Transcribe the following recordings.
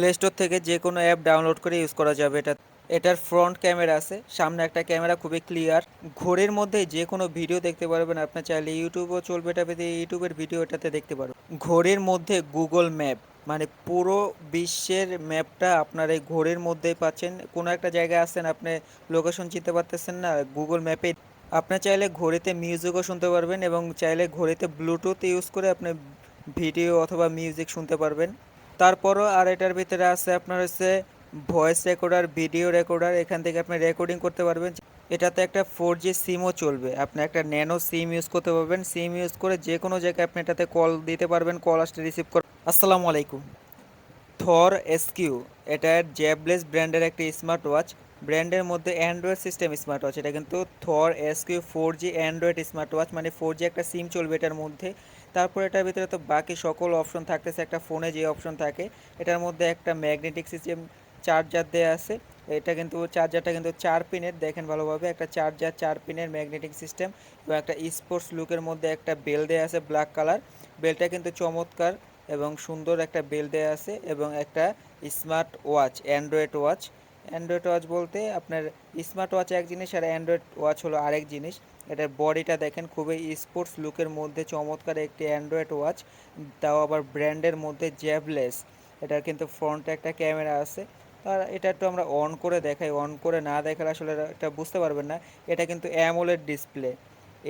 Play store থেকে যে কোনো অ্যাপ ডাউনলোড করে ইউজ করা যাবে। এটা, এটার ফ্রন্ট ক্যামেরা আছে, সামনে একটা ক্যামেরা খুবই ক্লিয়ার ঘড়ির মধ্যে যে কোনো ভিডিও দেখতে পারবেন। আপনি চাইলে ইউটিউবও চলবে এটাতে ইউটিউবের ভিডিও এটাতে দেখতে পারবেন ঘড়ির মধ্যে গুগল ম্যাপ মানে পুরো বিশ্বের ম্যাপটা আপনার এই ঘড়ির মধ্যেই পাচ্ছেন। কোনো একটা জায়গায় আছেন, আপনি লোকেশন চিনতে পারতেছেন না গুগল ম্যাপে আপনি চাইলে ঘড়িতে মিউজিকও শুনতে পারবেন এবং চাইলে ঘড়িতে ব্লুটুথ ইউজ করে আপনি ভিডিও অথবা মিউজিক শুনতে পারবেন। তারপরও আর এটার ভিতরে আছে আপনার হচ্ছে ভয়েস রেকর্ডার ভিডিও রেকর্ডার এখান থেকে আপনি রেকর্ডিং করতে পারবেন। এটাতে একটা ফোর জি সিমও চলবে। আপনি একটা ন্যানো সিম ইউজ করতে পারবেন। সিম ইউজ করে যে কোনো জায়গায় আপনি এটাতে কল দিতে পারবেন কল আসলে রিসিভ কর আসসালামু আলাইকুম। থর এসকিউ এটা জ্যাবলেস ব্র্যান্ডের একটি স্মার্ট ওয়াচ ব্র্যান্ডের মধ্যে অ্যান্ড্রয়েড সিস্টেম স্মার্ট ওয়াচ এটা কিন্তু Thor SQ four G Android smart watch মানে ফোর জি একটা সিম চলবে এটার মধ্যে। তারপর এটার ভিতরে তো বাকি সকল অপশন থাকতেছে, একটা ফোনে যে অপশন থাকে, এটার মধ্যে একটা ম্যাগনেটিক সিস্টেম চার্জার দেওয়া আছে, এটা কিন্তু চার্জারটা কিন্তু চার পিনের দেখেন ভালোভাবে, একটা চার্জার চার পিনের ম্যাগনেটিক সিস্টেম এবং একটা স্পোর্টস লুকের মধ্যে একটা বেল দেওয়া আছে ব্ল্যাক কালার বেলটা কিন্তু চমৎকার এবং সুন্দর একটা বেল দেওয়া আছে এবং একটা smart watch Android watch Android watch বলতে আপনার স্মার্ট ওয়াচ এক জিনিস আর অ্যান্ড্রয়েড ওয়াচ হলো আরেক জিনিস এটার বডিটা দেখেন, খুবই স্পোর্টস লুকের মধ্যে চমৎকার একটি অ্যান্ড্রয়েড ওয়াচ তাও আবার ব্র্যান্ডের মধ্যে জ্যাবলেস এটার কিন্তু ফ্রন্টে একটা ক্যামেরা আছে। আর এটা একটু আমরা অন করে দেখাই অন করে না দেখালে আসলে এটা বুঝতে পারবেন না। এটা কিন্তু AMOLED display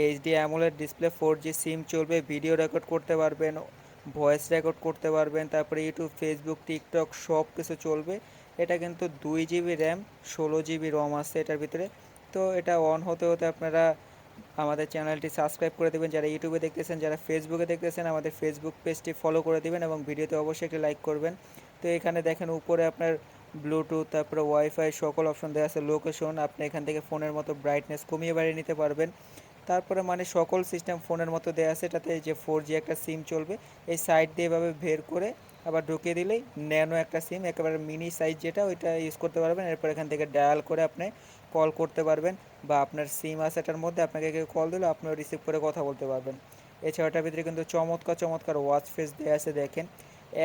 HD AMOLED display four G SIM চলবে ভিডিও রেকর্ড করতে পারবেন ভয়েস রেকর্ড করতে পারবেন, তারপরে ইউটিউব ফেসবুক টিকটক সব কিছু চলবে। এটা কিন্তু দুই জিবি র্যাম ষোলো জিবি রম আছে এটার ভিতরে। তো এটা অন হতে হতে আপনারা আমাদের চ্যানেলটি সাবস্ক্রাইব করে দেবেন। যারা ইউটিউবে দেখতেছেন, যারা ফেসবুকে দেখতেছেন, আমাদের ফেসবুক পেজটি ফলো করে দেবেন এবং ভিডিওতে অবশ্যই একটি লাইক করবেন। তো এখানে দেখেন উপরে আপনার ব্লুটুথ তারপরে ওয়াইফাই সকল অপশন দেওয়া আছে। লোকেশন আপনি এখান থেকে ফোনের মতো ব্রাইটনেস কমিয়ে বাড়িয়ে নিতে পারবেন। তারপরে মানে সকল সিস্টেম ফোনের মতো দেওয়া আছে। এটাতে যে ফোর জি একটা সিম চলবে। এই সাইড দিয়ে এভাবে বের করে আবার ঢুকিয়ে দিলেই ন্যানো একটা সিম একেবারে মিনি সাইজ যেটা, ওইটা ইউজ করতে পারবেন। এরপর এখান থেকে ডায়াল করে আপনি কল করতে পারবেন বা আপনার সিম আছে এটার মধ্যে আপনাকে কেউ কল দিলে, আপনিও রিসিভ করে কথা বলতে পারবেন। এছাড়াটার ভিতরে কিন্তু চমৎকার চমৎকার ওয়াচ ফেস দেওয়া আছে, দেখেন।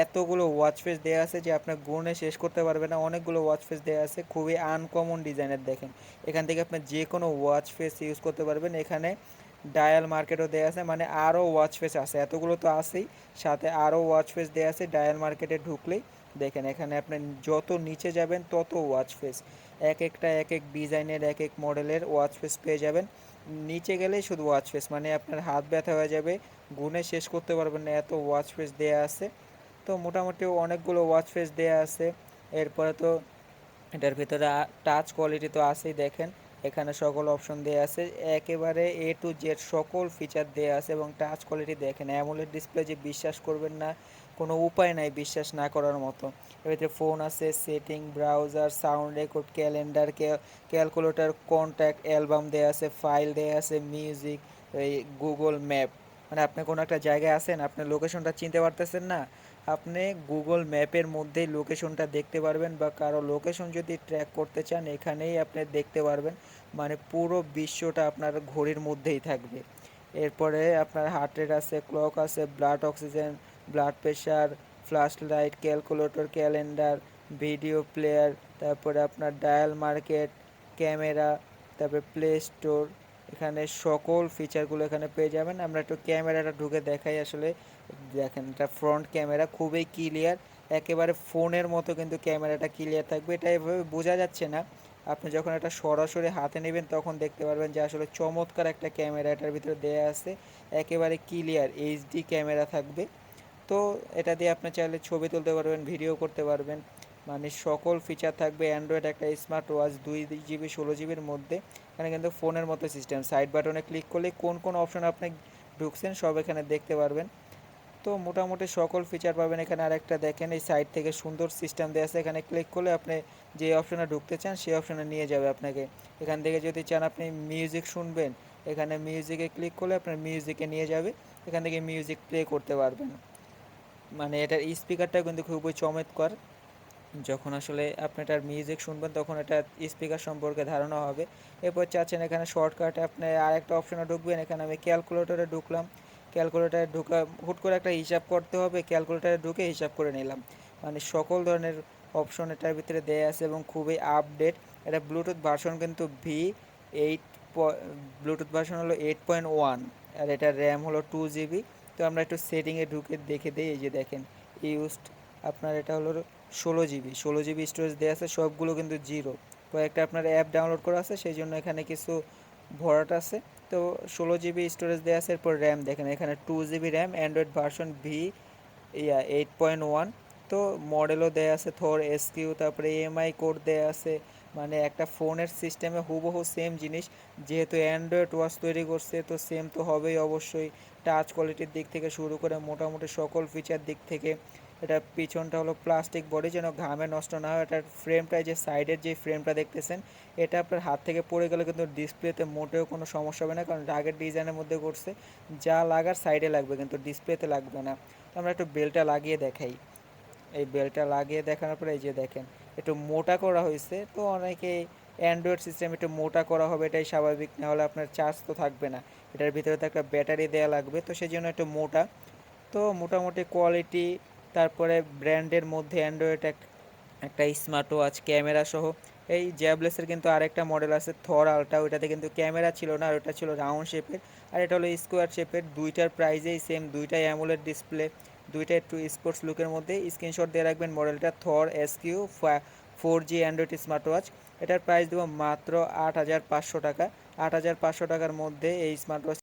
এতগুলো ওয়াচ ফেস দেওয়া আছে যে আপনার গুণে শেষ করতে পারবেন না। অনেকগুলো ওয়াচ ফেস দেওয়া আছে, খুবই আনকমন ডিজাইনের দেখেন। এখান থেকে আপনি যে কোনো ওয়াচ ফেস ইউজ করতে পারবেন। এখানে ডায়াল মার্কেটও দেওয়া আছে মানে আরও ওয়াচ ফেস আছে। এতগুলো তো আছেই, সাথে আরও ওয়াচ ফেস দেওয়া আছে, ডায়াল মার্কেটে ঢুকলেই দেখেন, এখানে আপনি যত নিচে যাবেন তত ওয়াচ ফেস এক একটা, এক এক ডিজাইনের, এক এক মডেলের ওয়াচ ফেস পেয়ে যাবেন। নিচে গেলেই শুধু ওয়াচ ফেস মানে আপনার হাত ব্যথা হয়ে যাবে, গুনে শেষ করতে পারবেন না, এত ওয়াচ ফেস দেওয়া আছে। তো মোটামুটি অনেকগুলো ওয়াচ ফেস দেওয়া আছে। এরপরে তো এটার ভিতরে টাচ কোয়ালিটি তো আছেই, দেখেন। এখানে সকল অপশন দেওয়া আছে। একেবারে এ টু জেড সকল ফিচার দেওয়া আছে এবং টাচ কোয়ালিটি দেখেন অ্যামোলেড ডিসপ্লে যে বিশ্বাস করবেন না, কোনো উপায় নাই বিশ্বাস না করার মতো। এর ভিতরে ফোন আছে setting browser sound record calendar calculator contact album দেওয়া আছে ফাইল দেওয়া আছে মিউজিক এই গুগল ম্যাপ মানে আপনি কোনো একটা জায়গায় আছেন, আপনার লোকেশনটা চিনতে পারতেছেন না আপনি গুগল ম্যাপের মধ্যেই লোকেশনটা দেখতে পারবেন বা কারও লোকেশন যদি ট্র্যাক করতে চান, এখানেই আপনি দেখতে পারবেন। মানে পুরো বিশ্বটা আপনার ঘড়ির মধ্যেই থাকবে। এরপরে আপনার হার্ট রেট আছে ক্লক আছে blood oxygen blood pressure flash light calculator calendar video player তারপরে আপনার ডায়াল মার্কেট ক্যামেরা তারপরে প্লে স্টোর এখানে সকল ফিচারগুলো এখানে পেয়ে যাবেন। আমরা একটু ক্যামেরাটা ঢুকে দেখাই আসলে দেখেন, এটা ফ্রন্ট ক্যামেরা খুবই ক্লিয়ার একেবারে ফোনের মতো কিন্তু ক্যামেরাটা ক্লিয়ার থাকবে। এটা এভাবে বোঝা যাচ্ছে না। আপনি যখন এটা সরাসরি হাতে নেবেন, তখন দেখতে পারবেন যে আসলে চমৎকার একটা ক্যামেরা এটার ভিতরে দেয়া আছে। একেবারে ক্লিয়ার এইচডি ক্যামেরা থাকবে। তো এটা দিয়ে আপনি চাইলে ছবি তুলতে পারবেন ভিডিও করতে পারবেন। মানে সকল ফিচার থাকবে অ্যান্ড্রয়েড একটা স্মার্ট ওয়াচ দুই জিবি ষোলো জিবির মধ্যে। এখানে কিন্তু ফোনের মতো সিস্টেম সাইড বাটনে ক্লিক করলে কোন কোন অপশন আপনি ঢুকছেন, সব এখানে দেখতে পারবেন। তো মোটামুটি সকল ফিচার পাবেন এখানে আরেকটা দেখেন, এই সাইড থেকে সুন্দর সিস্টেম দেওয়া আছে। এখানে ক্লিক করলে আপনি যে অপশনে ঢুকতে চান, সেই অপশনে নিয়ে যাবে আপনাকে। এখান থেকে যদি চান আপনি মিউজিক শুনবেন, এখানে মিউজিকে ক্লিক করলে আপনার মিউজিকে নিয়ে যাবে। এখান থেকে মিউজিক প্লে করতে পারবেন। মানে এটার স্পিকারটা কিন্তু খুবই চমৎকার। যখন আসলে আপনি এটার মিউজিক শুনবেন, তখন এটা স্পিকার সম্পর্কে ধারণা হবে। এরপর চাচ্ছেন এখানে শর্টকাটে আপনি আরেকটা অপশনে ঢুকবেন। এখানে আমি ক্যালকুলেটরে ঢুকলাম। ক্যালকুলেটারে ঢুকা, হুট করে একটা হিসাব করতে হবে, ক্যালকুলেটারে ঢুকে হিসাব করে নিলাম। মানে সকল ধরনের অপশন এটার ভিতরে দেয়া আছে এবং খুবই আপডেট এটা ব্লুটুথ ভার্সন কিন্তু ভি এইট ব্লুটুথ ভার্সন হলো এইট পয়েন্ট ওয়ান আর এটার র্যাম হলো টু জিবি তো আমরা একটু সেটিংয়ে ঢুকে দেখে দিই, এই যে দেখেন ইউজড আপনার এটা হলো ষোলো জিবি ষোলো জিবি স্টোরেজ দেওয়া আছে, সবগুলো কিন্তু জিরো কয়েকটা আপনার অ্যাপ ডাউনলোড করা আছে, সেই জন্য এখানে কিছু ভরাট আছে। তো ষোলো জিবি স্টোরেজ দেওয়া আছে, এরপর র্যাম দেখেন, এখানে two GB RAM Android version V ইয়া এইট পয়েন্ট ওয়ান তো মডেলও দেয়া আছে থর এসকিউ তারপরে ইএমআই কোড দেয়া আছে মানে একটা ফোনের সিস্টেমে হুবহু সেম জিনিস, যেহেতু অ্যান্ড্রয়েড ওয়াচ তৈরি করছে, তো সেম তো হবেই অবশ্যই টাচ কোয়ালিটির দিক থেকে শুরু করে মোটামুটি সকল ফিচার দিক থেকে। এটা পিছনটা হলো প্লাস্টিক বডি যেন ঘামে নষ্ট না হয়। এটার ফ্রেমটা যে সাইডের যে ফ্রেমটা দেখতেছেন, এটা আপনার হাত থেকে পড়ে গেলে কিন্তু ডিসপ্লেতে মোটেও কোনো সমস্যা হবে না, কারণ আগের ডিজাইনের মধ্যে করছে। যা লাগার সাইডে লাগবে কিন্তু ডিসপ্লেতে লাগবে না। আমরা একটু বেলটা লাগিয়ে দেখাই। এই বেলটা লাগিয়ে দেখানোর পরে এই যে দেখেন, একটু মোটা করা হয়েছে। তো অনেকে অ্যান্ড্রয়েড সিস্টেম একটু মোটা করা হবে, এটাই স্বাভাবিক। না হলে আপনার চার্জ তো থাকবে না। এটার ভিতরে তো একটা ব্যাটারি দেওয়া লাগবে, তো সেই জন্য একটু মোটা। তো মোটামুটি কোয়ালিটি তারপরে ব্র্যান্ডের মধ্যে অ্যান্ড্রয়েড এক, একটা স্মার্ট ওয়াচ, ক্যামেরা সহ। এই জ্যাবলেসের কিন্তু আরেকটা মডেল আছে, থর আলটা ওইটাতে কিন্তু ক্যামেরা ছিল না, আর ওটা ছিল রাউন্ড শেপের। আর এটা হলো স্কোয়ার শেপের, দুইটার প্রাইজেই সেম, দুইটাই অ্যামোলেড ডিসপ্লে দুইটা একটু স্পোর্টস লুকের মধ্যে। স্ক্রিনশট দিয়ে রাখবেন মডেলটা Thor S Q four G Android smart watch. এটার প্রাইস দেবো মাত্র আট হাজার পাঁচশো টাকা। আট হাজার পাঁচশো টাকার মধ্যে এই স্মার্ট ওয়াচ